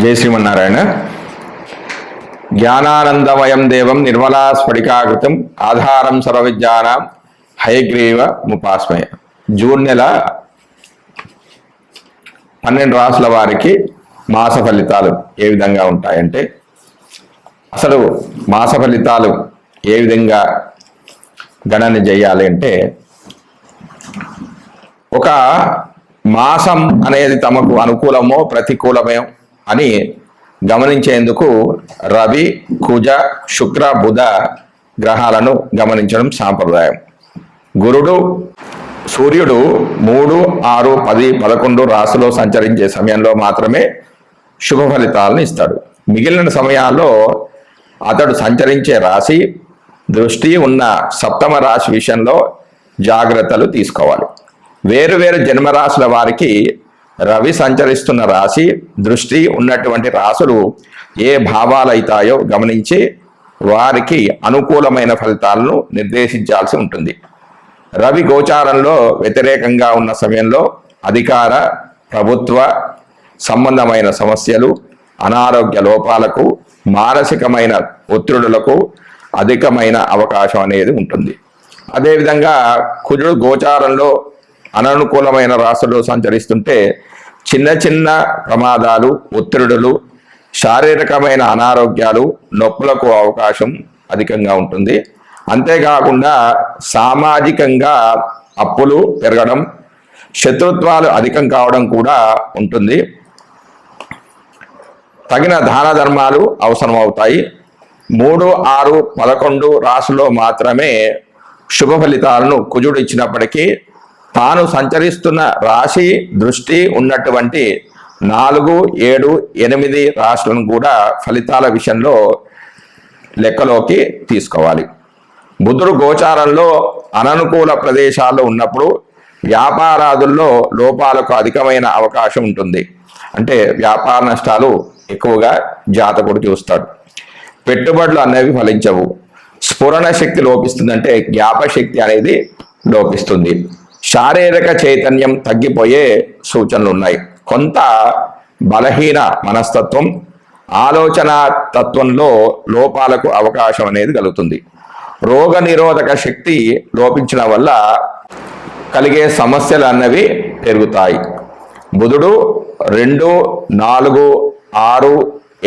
జై శ్రీమన్నారాయణ. జ్ఞానానందమయం దేవం నిర్మలా స్ఫటికాకృతం ఆధారం సర్వవిజ్ఞానం హయగ్రీవ ముపాస్మయ. జూన్ నెల పన్నెండు రాసుల వారికి మాస ఫలితాలు ఏ విధంగా ఉంటాయంటే అసలు మాస ఫలితాలు ఏ విధంగా గణన చేయాలి అంటే ఒక మాసం అనేది తమకు అనుకూలమో ప్రతికూలమో అని గమనించేందుకు రవి కుజ శుక్ర బుధ గ్రహాలను గమనించడం సాంప్రదాయం. గురుడు సూర్యుడు మూడు ఆరు పది పదకొండు రాశిలో సంచరించే సమయంలో మాత్రమే శుభ ఫలితాలను ఇస్తాడు. మిగిలిన సమయాల్లో అతడు సంచరించే రాశి దృష్టి ఉన్న సప్తమ రాశి విషయంలో జాగ్రత్తలు తీసుకోవాలి. వేరు వేరు జన్మరాశుల వారికి రవి సంచరిస్తున్న రాశి దృష్టి ఉన్నటువంటి రాసులు ఏ భావాలైతాయో గమనించి వారికి అనుకూలమైన ఫలితాలను నిర్దేశించాల్సి ఉంటుంది. రవి గోచారంలో వ్యతిరేకంగా ఉన్న సమయంలో అధికార ప్రభుత్వ సంబంధమైన సమస్యలు అనారోగ్య లోపాలకు మానసికమైన ఒత్తిడులకు అధికమైన అవకాశం అనేది ఉంటుంది. అదేవిధంగా కుజుడు గోచారంలో అననుకూలమైన రాశుల్లో సంచరిస్తుంటే చిన్న చిన్న ప్రమాదాలు ఒత్తిడులు శారీరకమైన అనారోగ్యాలు నొప్పులకు అవకాశం అధికంగా ఉంటుంది. అంతేకాకుండా సామాజికంగా అప్పులు పెరగడం శత్రుత్వాలు అధికం కావడం కూడా ఉంటుంది. తగిన దాన ధర్మాలు అవసరమవుతాయి. మూడు ఆరు పదకొండు రాసులో మాత్రమే శుభ ఫలితాలను కుజుడు ఇచ్చినప్పటికీ తాను సంచరిస్తున్న రాశి దృష్టి ఉన్నటువంటి నాలుగు ఏడు ఎనిమిది రాశులను కూడా ఫలితాల విషయంలో లెక్కలోకి తీసుకోవాలి. బుధుడు గోచారంలో అననుకూల ప్రదేశాల్లో ఉన్నప్పుడు వ్యాపారాదుల్లో లోపాలకు అధికమైన అవకాశం ఉంటుంది. అంటే వ్యాపార నష్టాలు ఎక్కువగా జాతకుడు చూస్తాడు. పెట్టుబడులు అనేవి ఫలించవు. స్ఫురణ శక్తి లోపిస్తుందంటే జ్ఞాపశక్తి అనేది లోపిస్తుంది. శారీరక చైతన్యం తగ్గిపోయే సూచనలు ఉన్నాయి కొంత బలహీన మనస్తత్వం ఆలోచన తత్వంలో లోపాలకు అవకాశం అనేది కలుగుతుంది. రోగ నిరోధక శక్తి లోపించడం వల్ల కలిగే సమస్యలు అన్నవి పెరుగుతాయి. బుధుడు రెండు నాలుగు ఆరు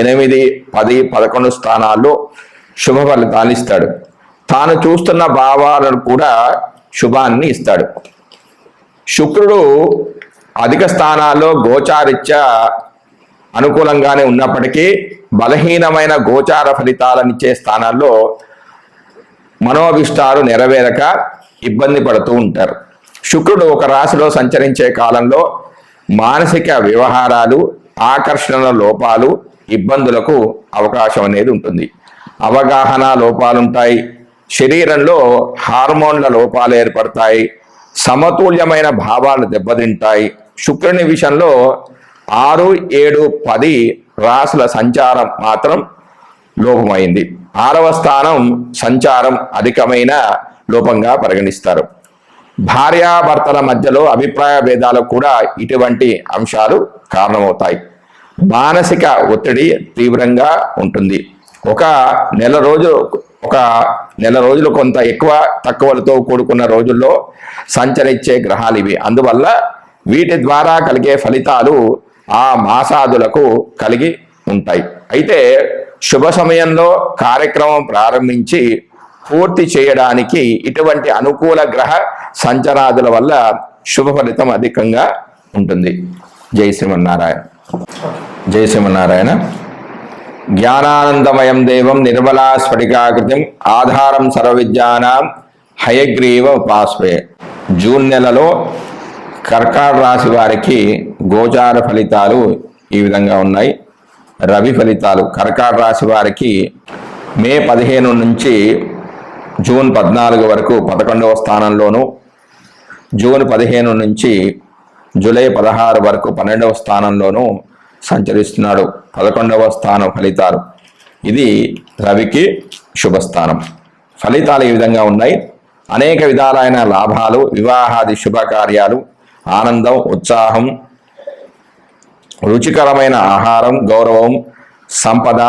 ఎనిమిది పది పదకొండు స్థానాల్లో శుభ ఫలితాన్ని ఇస్తాడు. తాను చూస్తున్న భావాలను కూడా శుభాన్ని ఇస్తాడు. శుక్రుడు అధిక స్థానాల్లో గోచారిత్య అనుకూలంగానే ఉన్నప్పటికీ బలహీనమైన గోచార ఫలితాలనిచ్చే స్థానాల్లో మనోభిష్టాలు నెరవేరక ఇబ్బంది పడుతూ ఉంటారు. శుక్రుడు ఒక రాశిలో సంచరించే కాలంలో మానసిక వ్యవహారాలు ఆకర్షణ లోపాలు ఇబ్బందులకు అవకాశం అనేది ఉంటుంది. అవగాహన లోపాలుంటాయి. శరీరంలో హార్మోన్ల లోపాలు ఏర్పడతాయి. సమతుల్యమైన భావాలు దెబ్బతింటాయి. శుక్రుని విషయంలో ఆరు ఏడు పది రాసుల సంచారం మాత్రం లోపమైంది. ఆరవ స్థానం సంచారం అధికమైన లోపంగా పరిగణిస్తారు. భార్యాభర్తల మధ్యలో అభిప్రాయ భేదాలకు కూడా ఇటువంటి అంశాలు కారణమవుతాయి. మానసిక ఒత్తిడి తీవ్రంగా ఉంటుంది. ఒక నెల రోజు ఒక నెల రోజులు కొంత ఎక్కువ తక్కువలతో కూడుకున్న రోజుల్లో సంచరించే గ్రహాలు ఇవి. అందువల్ల వీటి ద్వారా కలిగే ఫలితాలు ఆ మాసాదులకు కలిగి ఉంటాయి. అయితే శుభ సమయంలో కార్యక్రమం ప్రారంభించి పూర్తి చేయడానికి ఇటువంటి అనుకూల గ్రహ సంచరాదుల వల్ల శుభ ఫలితం అధికంగా ఉంటుంది. జై శ్రీమన్నారాయణ. జై శ్రీమన్నారాయణ. జ్ఞానానందమయం దేవం నిర్మలా స్ఫటికాకృతిం ఆధారం సర్వవిద్యానాం హయగ్రీవ ఉపాస్వే జూన్ నెలలో కర్కాట రాశి వారికి గోచార ఫలితాలు ఈ విధంగా ఉన్నాయి. రవి ఫలితాలు కర్కాట రాశి వారికి మే పదిహేను నుంచి జూన్ పద్నాలుగు వరకు పదకొండవ స్థానంలోను జూన్ పదిహేను నుంచి జూలై పదహారు వరకు పన్నెండవ స్థానంలోనూ సంచరిస్తున్నాడు. పదకొండవ స్థానం ఫలితాలు. ఇది రవికి శుభస్థానం. ఫలితాలు ఈ విధంగా ఉన్నాయి. అనేక విధాలైన లాభాలు వివాహాది శుభకార్యాలు ఆనందం ఉత్సాహం రుచికరమైన ఆహారం గౌరవం సంపద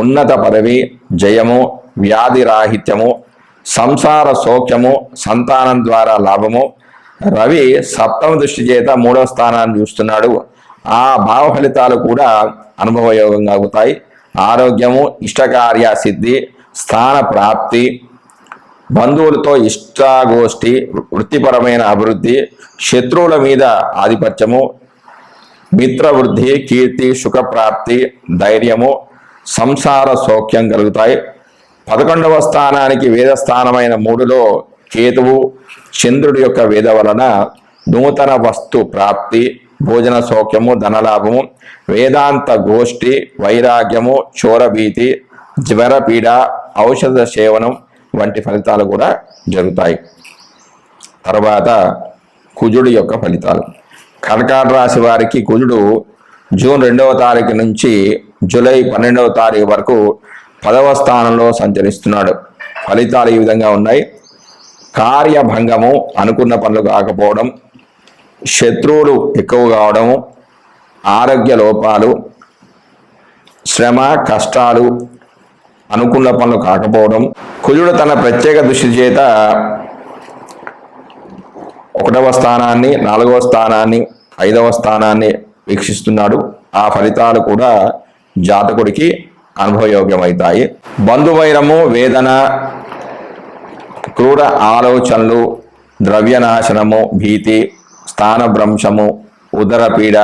ఉన్నత పదవి జయము వ్యాధి రాహిత్యము సంసార సౌఖ్యము సంతానం ద్వారా లాభము. రవి సప్తమ దృష్టి చేత మూడవ స్థానాన్ని చూస్తున్నాడు. ఆ భావ ఫలితాలు కూడా అనుభవయోగంగా అవుతాయి. ఆరోగ్యము ఇష్టకార్య సిద్ధి స్థాన ప్రాప్తి బంధువులతో ఇష్టాగోష్ఠి వృత్తిపరమైన అభివృద్ధి శత్రువుల మీద ఆధిపత్యము మిత్రవృద్ధి కీర్తి సుఖప్రాప్తి ధైర్యము సంసార సౌఖ్యం కలుగుతాయి. పదకొండవ స్థానానికి వేద స్థానమైన మూడులో కేతువు చంద్రుడి యొక్క వేద వలన నూతన వస్తు ప్రాప్తి భోజన సౌఖ్యము ధనలాభము వేదాంత గోష్ఠి వైరాగ్యము చోరభీతి జ్వరపీడ ఔషధ సేవనం వంటి ఫలితాలు కూడా జరుగుతాయి. తర్వాత కుజుడి యొక్క ఫలితాలు. కర్కాట రాశి వారికి కుజుడు జూన్ రెండవ తారీఖు నుంచి జూలై పన్నెండవ తారీఖు వరకు పదవ స్థానంలో సంచరిస్తున్నాడు. ఫలితాలు ఈ విధంగా ఉన్నాయి. కార్యభంగము అనుకున్న పనులు కాకపోవడం శత్రువులు ఎక్కువ కావడము ఆరోగ్య లోపాలు శ్రమ కష్టాలు అనుకున్న పనులు కాకపోవడం కుజుడు తన ప్రత్యేక దృష్టి చేత ఒకటవ స్థానాన్ని నాలుగవ స్థానాన్ని ఐదవ స్థానాన్ని వీక్షిస్తున్నాడు. ఆ ఫలితాలు కూడా జాతకుడికి అనుభవయోగ్యమవుతాయి. బంధువైరము వేదన క్రూర ఆలోచనలు ద్రవ్యనాశనము భీతి స్థానభ్రంశము ఉదరపీడ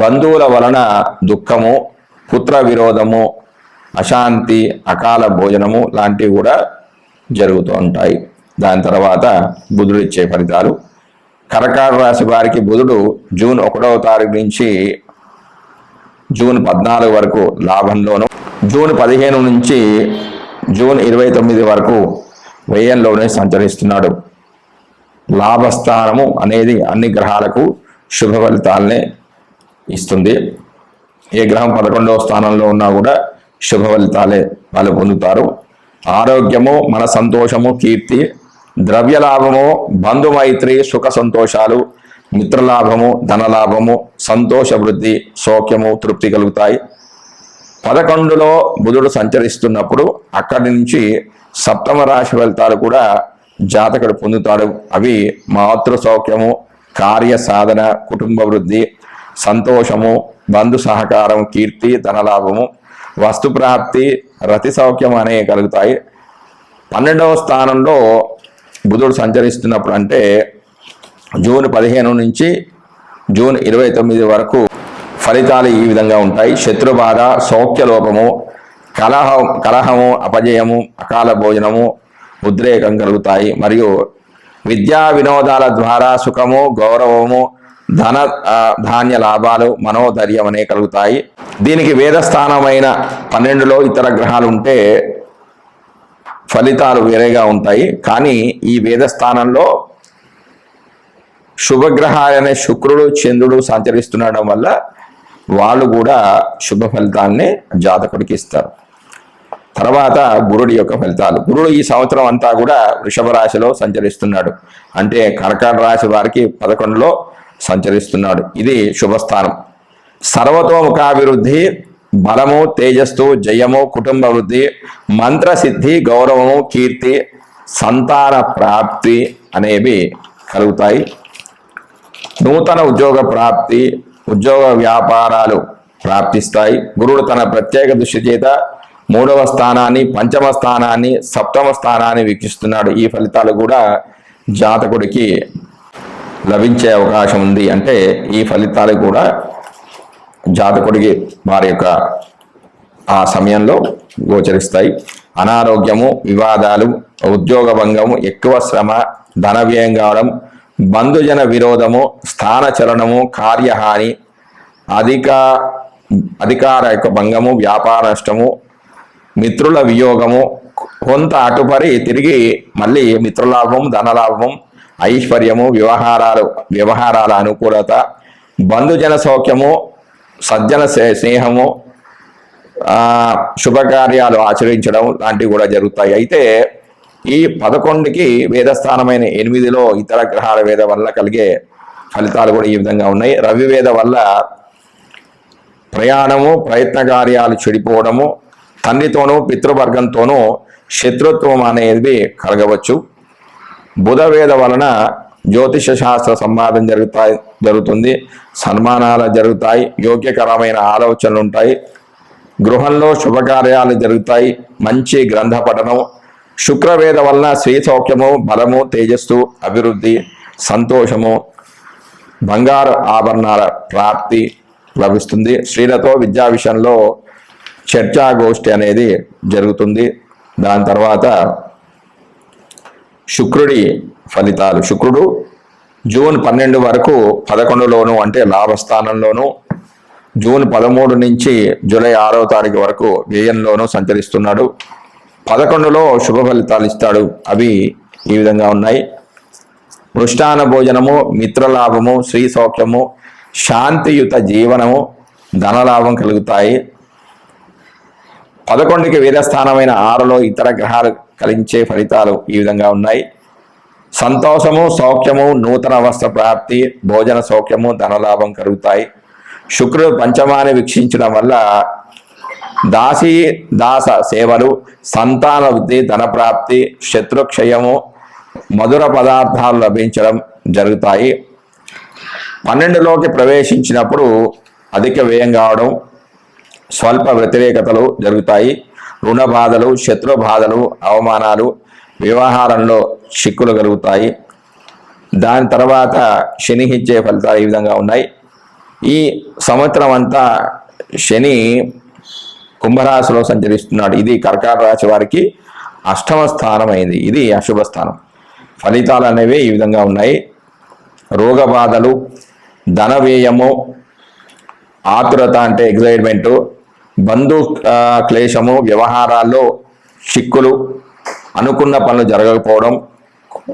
బంధువుల వలన దుఃఖము పుత్ర విరోధము అశాంతి అకాల భోజనము లాంటివి కూడా జరుగుతూ ఉంటాయి. దాని తర్వాత బుధుడు ఇచ్చే ఫలితాలు. కరకార రాశి వారికి బుధుడు జూన్ ఒకటవ తారీఖు నుంచి జూన్ పద్నాలుగు వరకు లాభంలోను జూన్ పదిహేను నుంచి జూన్ ఇరవై తొమ్మిది వరకు వ్యయంలోనే సంచరిస్తున్నాడు. లాభస్థానము అనేది అన్ని గ్రహాలకు శుభ ఫలితాలనే ఇస్తుంది. ఏ గ్రహం పదకొండవ స్థానంలో ఉన్నా కూడా శుభ ఫలితాలే వాళ్ళు పొందుతారు. ఆరోగ్యము మన సంతోషము కీర్తి ద్రవ్యలాభము బంధుమైత్రి సుఖ సంతోషాలు మిత్రలాభము ధనలాభము సంతోష వృద్ధి సౌఖ్యము తృప్తి కలుగుతాయి. పదకొండులో బుధుడు సంచరిస్తున్నప్పుడు అక్కడి నుంచి సప్తమ రాశి ఫలితాలు కూడా జాతకుడు పొందుతాడు. అవి మాతృ సౌఖ్యము కార్య సాధన కుటుంబ వృద్ధి సంతోషము బంధు సహకారం కీర్తి ధనలాభము వస్తు ప్రాప్తి రతి సౌఖ్యం అనేవి కలుగుతాయి. పన్నెండవ స్థానంలో బుధుడు సంచరిస్తున్నప్పుడు అంటే జూన్ పదిహేను నుంచి జూన్ ఇరవై తొమ్మిది వరకు ఫలితాలు ఈ విధంగా ఉంటాయి. శత్రుబాధ సౌఖ్య లోపము కలహం కలహము అపజయము అకాల భోజనము ఉద్రేకం కలుగుతాయి. మరియు విద్యా వినోదాల ద్వారా సుఖము గౌరవము ధన ధాన్య లాభాలు మనోధైర్యం అనే కలుగుతాయి. దీనికి వేదస్థానమైన పన్నెండులో ఇతర గ్రహాలు ఉంటే ఫలితాలు వేరేగా ఉంటాయి. కానీ ఈ వేదస్థానంలో శుభగ్రహాలనే శుక్రుడు చంద్రుడు సంచరిస్తుండడం వల్ల వాళ్ళు కూడా శుభ ఫలితాన్ని జాతకుడికి ఇస్తారు. తర్వాత గురుడి యొక్క ఫలితాలు. గురుడు ఈ సంవత్సరం అంతా కూడా వృషభ రాశిలో సంచరిస్తున్నాడు. అంటే కర్కాట రాశి వారికి పదకొండులో సంచరిస్తున్నాడు. ఇది శుభస్థానం. సర్వతోముఖాభివృద్ధి బలము తేజస్సు జయము కుటుంబ వృద్ధి మంత్రసిద్ధి గౌరవము కీర్తి సంతాన ప్రాప్తి అనేవి కలుగుతాయి. నూతన ఉద్యోగ ప్రాప్తి ఉద్యోగ వ్యాపారాలు ప్రాప్తిస్తాయి. గురుడు తన ప్రత్యేక దృష్టి చేత మూడవ స్థానాన్ని పంచమ స్థానాన్ని సప్తమ స్థానాన్ని వీక్షిస్తున్నాడు. ఈ ఫలితాలు కూడా జాతకుడికి లభించే అవకాశం ఉంది అంటే ఈ ఫలితాలు కూడా జాతకుడికి వారి యొక్క ఆ సమయంలో గోచరిస్తాయి. అనారోగ్యము వివాదాలు ఉద్యోగ భంగము ఎక్కువ శ్రమ ధన వ్యయం కావడం బంధుజన విరోధము స్థాన చలనము కార్యహాని అధిక అధికార యొక్క భంగము వ్యాపార నష్టము మిత్రుల వియోగము కొంత అటుపరి తిరిగి మళ్ళీ మిత్రలాభం ధనలాభం ఐశ్వర్యము వ్యవహారాలు వ్యవహారాల అనుకూలత బంధుజన సౌఖ్యము సజ్జన స్నేహము శుభకార్యాలు ఆచరించడం లాంటివి కూడా జరుగుతాయి. అయితే ఈ పదకొండుకి వేదస్థానమైన ఎనిమిదిలో ఇతర గ్రహాల వేద వల్ల కలిగే ఫలితాలు కూడా ఈ విధంగా ఉన్నాయి. రవి వేద వల్ల ప్రయాణము ప్రయత్న కార్యాలు చెడిపోవడము తండ్రితోనూ పితృవర్గంతోనూ శత్రుత్వం అనేది కలగవచ్చు. బుధవేద వలన జ్యోతిష శాస్త్ర సంవాదం జరుగుతాయి జరుగుతుంది. సన్మానాలు జరుగుతాయి యోగ్యకరమైన ఆలోచనలు ఉంటాయి. గృహంలో శుభకార్యాలు జరుగుతాయి మంచి గ్రంథ పఠనం. శుక్రవేద వలన స్త్రీ సౌఖ్యము బలము తేజస్సు అభివృద్ధి సంతోషము బంగారు ఆభరణాల ప్రాప్తి లభిస్తుంది. స్త్రీలతో విద్యా విషయంలో చర్చాగోష్ఠి అనేది జరుగుతుంది. దాని తర్వాత శుక్రుడి ఫలితాలు. శుక్రుడు జూన్ పన్నెండు వరకు పదకొండులోను అంటే లాభస్థానంలోను జూన్ పదమూడు నుంచి జూలై ఆరో తారీఖు వరకు వ్యయంలోను సంచరిస్తున్నాడు. పదకొండులో శుభ ఫలితాలు ఇస్తాడు. అవి ఈ విధంగా ఉన్నాయి. మృష్టాన భోజనము మిత్రలాభము శ్రీ సౌఖ్యము శాంతియుత జీవనము ధనలాభం కలుగుతాయి. పదకొండుకి వేదస్థానమైన ఆరులో ఇతర గ్రహాలు కలిగించే ఫలితాలు ఈ విధంగా ఉన్నాయి. సంతోషము సౌఖ్యము నూతన వస్త్ర ప్రాప్తి భోజన సౌఖ్యము ధనలాభం కలుగుతాయి. శుక్రుడు పంచమాన్ని వీక్షించడం వల్ల దాసి దాస సేవలు సంతాన వృద్ధి ధనప్రాప్తి శత్రుక్షయము మధుర పదార్థాలు లభించడం జరుగుతాయి. పన్నెండులోకి ప్రవేశించినప్పుడు అధిక వ్యయం కావడం స్వల్ప వ్యతిరేకతలు జరుగుతాయి. రుణ బాధలు శత్రు బాధలు అవమానాలు వ్యవహారంలో చిక్కులు కలుగుతాయి. దాని తర్వాత శని ఇచ్చే ఫలితాలు ఈ విధంగా ఉన్నాయి. ఈ సంవత్సరం అంతా శని కుంభరాశిలో సంచరిస్తున్నాడు. ఇది కర్కాట రాశి వారికి అష్టమ స్థానం అయింది ఇది అశుభ స్థానం. ఫలితాలు అనేవి ఈ విధంగా ఉన్నాయి. రోగ బాధలు ధన వ్యయము ఆతురత అంటే ఎగ్జైట్మెంటు బంధు క్లేశము వ్యవహారాల్లో చిక్కులు అనుకున్న పనులు జరగకపోవడం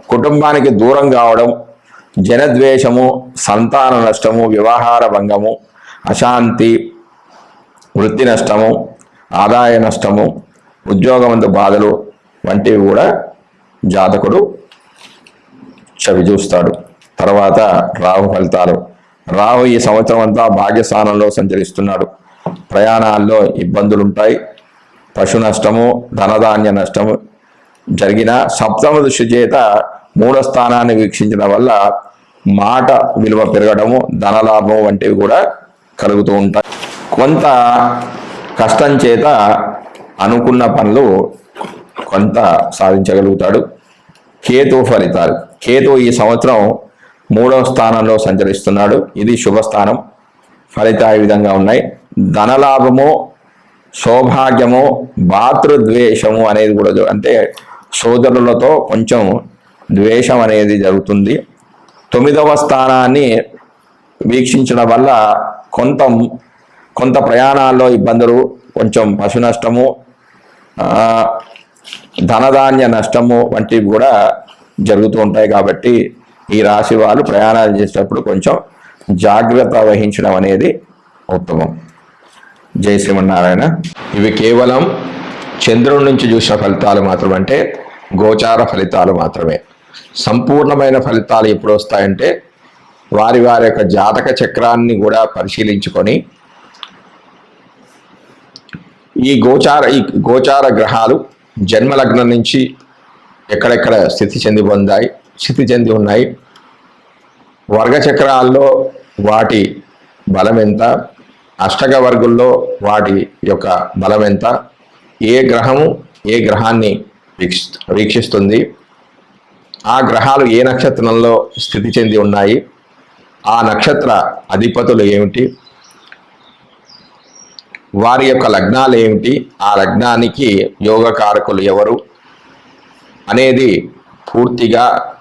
కుటుంబానికి దూరం కావడం జనద్వేషము సంతాన నష్టము వ్యవహార భంగము అశాంతి వృత్తి నష్టము ఆదాయ నష్టము ఉద్యోగమందు బాధలు వంటివి కూడా జాతకుడు చవి చూస్తాడు. తర్వాత రాహు ఫలితాలు. రాహు ఈ సంవత్సరం అంతా భాగ్యస్థానంలో సంచరిస్తున్నాడు. ప్రయాణాల్లో ఇబ్బందులు ఉంటాయి పశు నష్టము ధనధాన్య నష్టము జరిగిన సప్తమ దృష్టి చేత మూడో స్థానాన్ని వీక్షించడం వల్ల మాట విలువ పెరగడము ధనలాభం వంటివి కూడా కలుగుతూ ఉంటాయి. కొంత కష్టం చేత అనుకున్న పనులు కొంత సాధించగలుగుతాడు. కేతు ఫలితాలు. కేతు ఈ సంవత్సరం మూడవ స్థానంలో సంచరిస్తున్నాడు. ఇది శుభస్థానం. ఫలితాలు ఈ విధంగా ఉన్నాయి. ధనలాభము సౌభాగ్యము భాతృద్వేషము అనేది కూడా అంటే సోదరులతో కొంచెం ద్వేషం అనేది జరుగుతుంది. తొమ్మిదవ స్థానాన్ని వీక్షించడం వల్ల కొంత కొంత ప్రయాణాల్లో ఇబ్బందులు కొంచెం పశు నష్టము ధనధాన్య నష్టము వంటివి కూడా జరుగుతూ ఉంటాయి కాబట్టి ఈ రాశి వాళ్ళు ప్రయాణాలు చేసేటప్పుడు కొంచెం జాగ్రత్త వహించడం అనేది ఉత్తమం. జై శ్రీమన్నారాయణ. ఇవి కేవలం చంద్రుడి నుంచి చూసిన ఫలితాలు మాత్రమే అంటే గోచార ఫలితాలు మాత్రమే. సంపూర్ణమైన ఫలితాలు ఎప్పుడు వస్తాయంటే వారి వారి యొక్క జాతక చక్రాన్ని కూడా పరిశీలించుకొని ఈ గోచార ఈ గోచార గ్రహాలు జన్మలగ్నం నుంచి ఎక్కడెక్కడ స్థితి చెంది పొందాయి స్థితి చెంది ఉన్నాయి వర్గచక్రాల్లో వాటి బలం ఎంత అష్టక వర్గుల్లో వాటి యొక్క బలం ఎంత? ఏ గ్రహము ఏ గ్రహాన్ని వీక్షి వీక్షిస్తుంది? ఆ గ్రహాలు ఏ నక్షత్రంలో స్థితి చెంది ఉన్నాయి? ఆ నక్షత్ర అధిపతులు ఏమిటి? వారి యొక్క లగ్నాలు ఏమిటి? ఆ లగ్నానికి యోగకారకులు ఎవరు? అనేది పూర్తిగా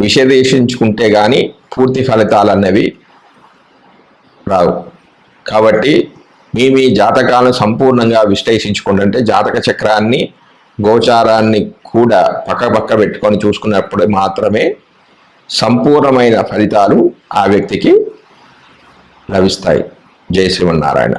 విశదేశించుకుంటే కానీ పూర్తి ఫలితాలు అన్నవి రావు. కాబట్టి మీ మీ జాతకాలను సంపూర్ణంగా విశ్లేషించుకుంటుంటే జాతక చక్రాన్ని గోచారాన్ని కూడా పక్క పక్క పెట్టుకొని చూసుకున్నప్పుడు మాత్రమే సంపూర్ణమైన ఫలితాలు ఆ వ్యక్తికి లభిస్తాయి. జై శ్రీమన్నారాయణ.